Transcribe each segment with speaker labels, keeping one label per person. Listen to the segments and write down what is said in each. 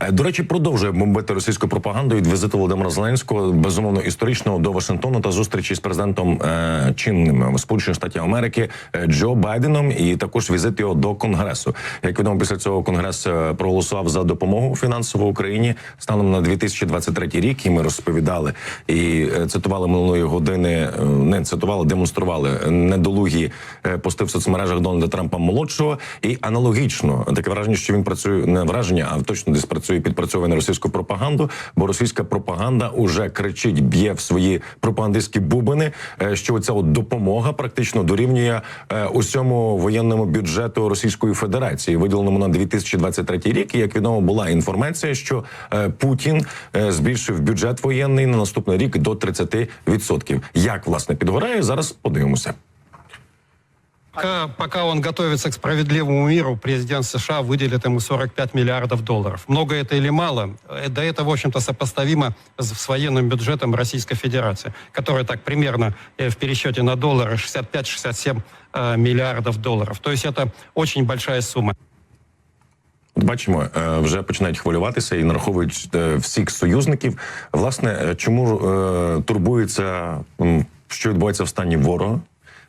Speaker 1: Е, До речі, продовжує бомбити російську пропаганду від візиту Володимира Зеленського безумовно історичного до Вашингтону та зустрічі з президентом е, чинним Сполучених Штатів Америки е, Джо Байденом, і також візит його до Конгресу. Як відомо, після цього Конгрес е, проголосував за допомогу фінансову Україні станом на 2023 рік. І ми розповідали і цитували минулої години. Не цитували, демонстрували недолугі пости в соцмережах Дональда Трампа молодшого. І аналогічно таке враження, що він працює не враження, а точно десь працює підпрацьовує на російську пропаганду. Бо російська пропаганда уже кричить, б'є в свої пропагандистські бубини. е, Що ця от допомога практично дорівнює е, усьому воєнному бюджету Російської Федерації, виділеному на 2023 рік. І як відомо, була інформація, що е, Путін збільшив бюджет воєнний на наступний рік до 30%. Як власне підгорає зараз? Подивимося.
Speaker 2: Пока, пока он готовится к справедливому миру, президент США выделит ему 45 миллиардов долларов. Много это или мало? Э, Да это, в общем-то, сопоставимо с, с военным бюджетом Российской Федерации, который так примерно э, в пересчете на доллары 65-67 э, миллиардов долларов. То есть это очень большая сумма.
Speaker 1: От Бачимо, е, вже починають хвилюватися і нараховують е, всіх союзників. Власне, е, чому е, турбується, м, що відбувається в стані ворога?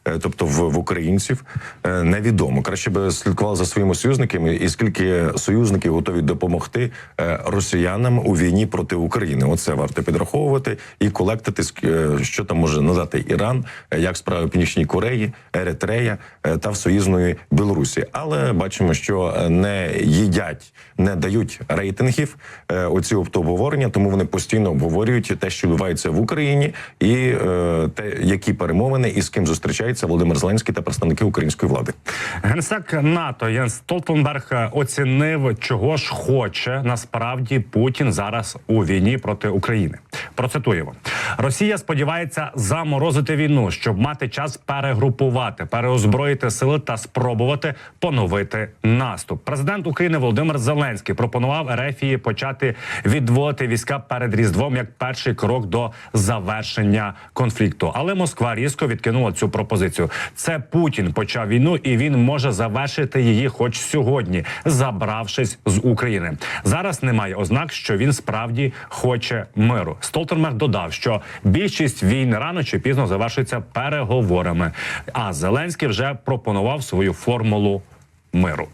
Speaker 1: Е, Тобто в, в українців е, невідомо. Краще би слідкували за своїми союзниками, і скільки союзників готові допомогти е, росіянам у війні проти України. Оце варто підраховувати і колектити, що там може надати Іран, як справи Північній Кореї, Еретрея е, та в союзної Білорусі. Але бачимо, що не їдять, не дають рейтингів оці обговорення, тому вони постійно обговорюють те, що відбувається в Україні, і те, які перемовини і з ким зустрічається Володимир Зеленський та представники української влади.
Speaker 3: Генсек НАТО Єнс Столтенберг оцінив, чого ж хоче насправді Путін зараз у війні проти України. Процитуємо: Росія сподівається заморозити війну, щоб мати час перегрупувати, переозброїти сили та спробувати поновити наступ. Президент України Володимир Зеленський пропонував Ерефії почати відводити війська перед різдвом як перший крок до завершення конфлікту. Але Москва різко відкинула цю пропозицію. Це Путін почав війну, і він може завершити її, хоч сьогодні, забравшись з України. Зараз немає ознак, що він справді хоче миру. Столтермер додав, що більшість війн рано чи пізно завершиться переговорами. А Зеленський вже пропонував свою формулу миру.